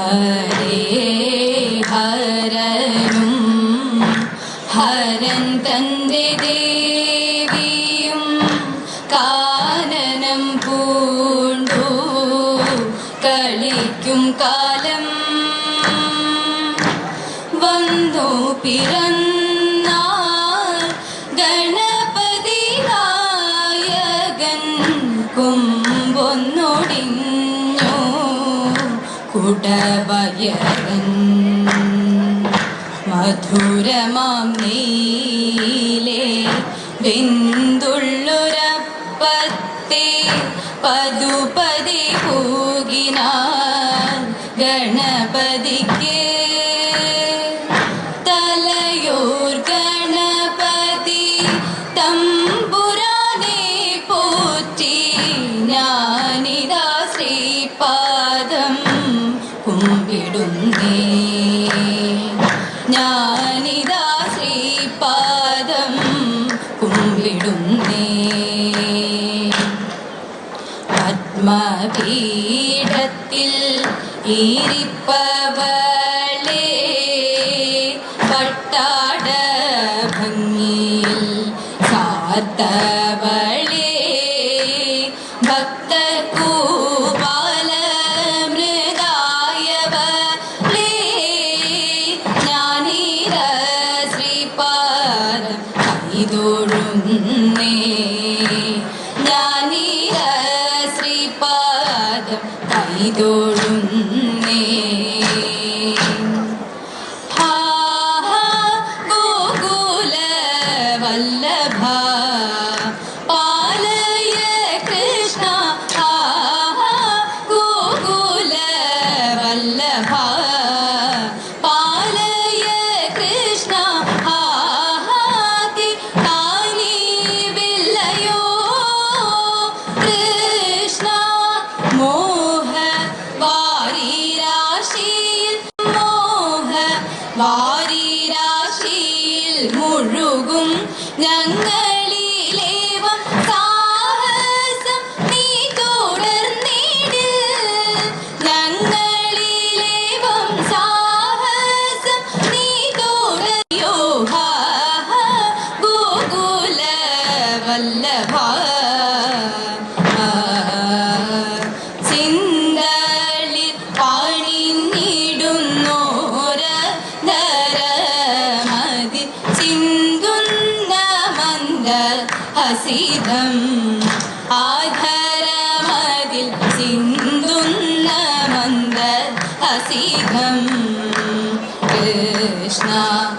ഹരേ ഹരനും. ദേവിയും കാനനം കളിക്കും കാലം വന്നു പിറന്നു ഭയവൻ മധുരമാം നീലേ ബിന്ദുള്ളുരപ്പത്തെ പതുപതി പൂകിന ഗണപതിക്ക് തലയോ பீடத்தில் ஈரிப்பவளே பட்டாட பங்கியில் சாத்தவ Cristo. Krishna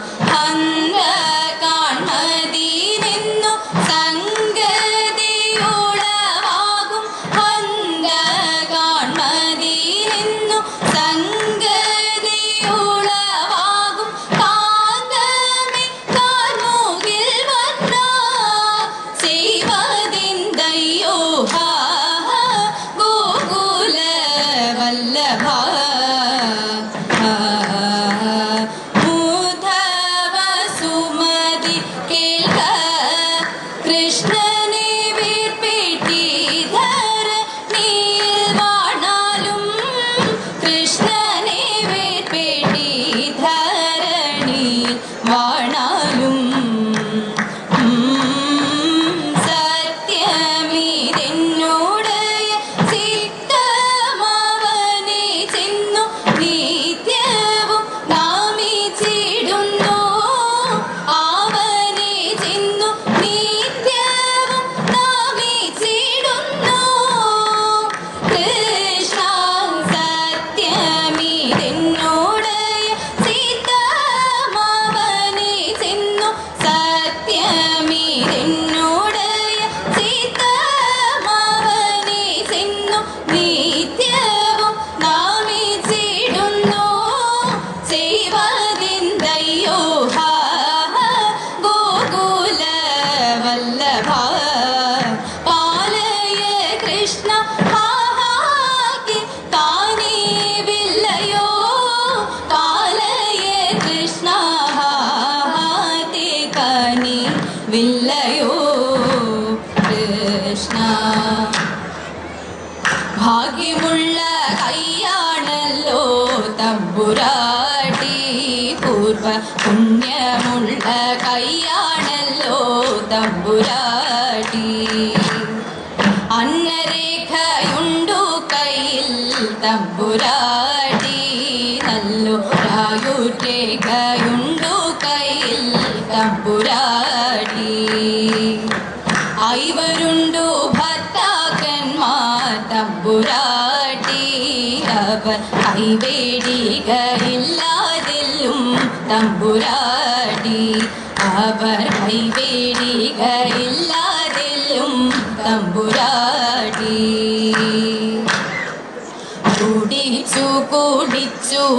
കൃഷ്ണ വില്ലയോ? കൃഷ്ണ. ഭാഗ്യമുള്ള കൈയാണല്ലോ തമ്പുരാട്ടി. പൂർവ പുണ്യമുള്ള കൈയാണല്ലോ തമ്പുരാട്ടി. തമ്പുരാട്ടി നല്ലോ രായുരേഖയുണ്ടു കയ്യിൽ തമ്പുരാട്ടി. ഐവരുണ്ടു ഭർത്താക്കന്മാർ തമ്പുരാട്ടി. അവർ കൈവേടികയില്ലാതെല്ലും തമ്പുരാട്ടി. അവർ കൈവേടികയില്ലാതെല്ലും തമ്പുരാട്ടി.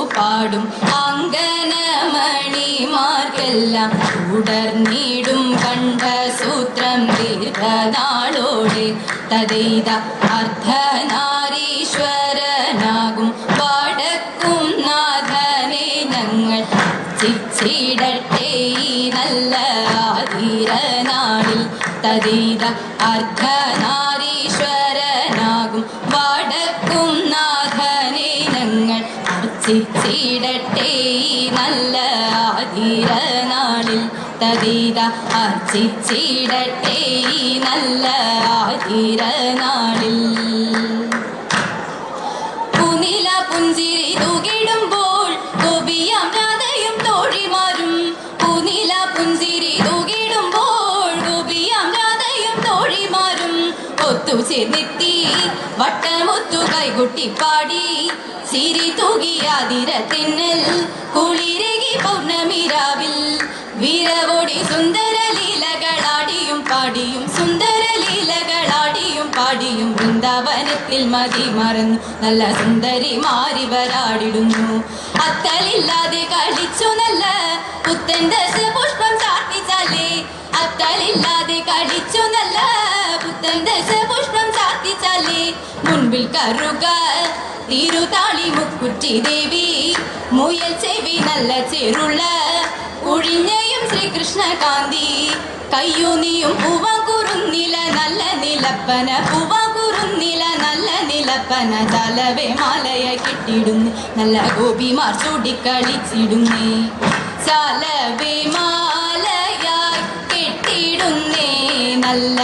പാടും. അങ്കനമണിമാർക്കെല്ലാം തുടർന്നിടും കണ്ട സൂത്രം ദീർഘനാളോടെ തതൈത അർദ്ധനാരീശ്വരനാകും. വടക്കും നാഥനെ ഞങ്ങൾ ചിച്ചിടട്ടെ നല്ല ആതിരനാളിൽ തതീത അർദ്ധനാരീശ്വരനാകും അർച്ചിച്ചിടട്ടെ ഈ നല്ല ആതിരനാളിൽ തതീത അർച്ചിച്ചിടട്ടെ അർച്ചിടട്ടെ നല്ല ആതിരനാളിൽ പുനില പുഞ്ചിരി തുകിടുമ്പോൾ ഗോപിയാം രാധയും തോഴിമാരും. പുനില പുഞ്ചിരി തുകിടുമ്പോൾ ഗോപിയാം രാധയും തോഴിമാരും. ഒത്തു ചേർന്നെത്തി വട്ടമൊത്തു കൈകുട്ടി പാടി. സിരി തൂകിയാതിര കുളിരകി പൗർണമി രാവിൽ വീരവോടി സുന്ദര ലീലകളാടിയും പാടിയും സുന്ദര ലീലകളാടിയും പാടിയും വൃന്ദാവനത്തിൽ മതി മറന്നു നല്ല സുന്ദരി മാറിവരാടിടുന്നു അത്തലില്ലാതെ കളിച്ചു നല്ല പുത്തൻ ദശ പുഷ്പം ചാർത്തിച്ചാലേ. അത്തലില്ലാതെ കളിച്ചു നല്ല പുത്തൻ ദശ പുഷ്പം ചാർത്തിച്ചാലേ. മുൻപിൽ കറുക തിരുതാളി മുക്കുറ്റി ദേവി. മുയൽ ചെവി നല്ല ചെറുള്ള കുഴിഞ്ഞയും ശ്രീകൃഷ്ണകാന്തി. കയ്യൂനിയും പൂവാകുറുന്നില നല്ല നിലപ്പന പൂവാകുറുന്നില നല്ല നിലപ്പന തലവേ മാലയ കെട്ടിടുന്നു നല്ല ഗോപിമാർ ചൂടിക്കളിച്ചിടുന്നേ ചാലവേ മാലയ കെട്ടിടുന്നേ നല്ല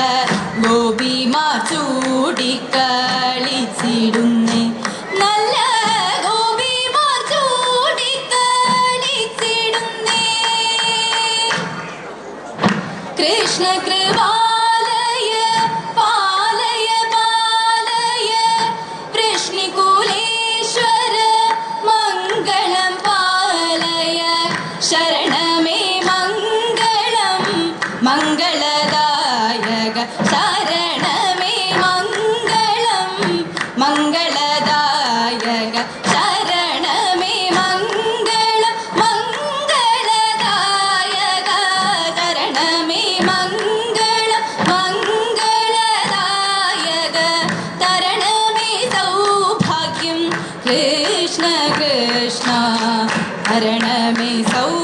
so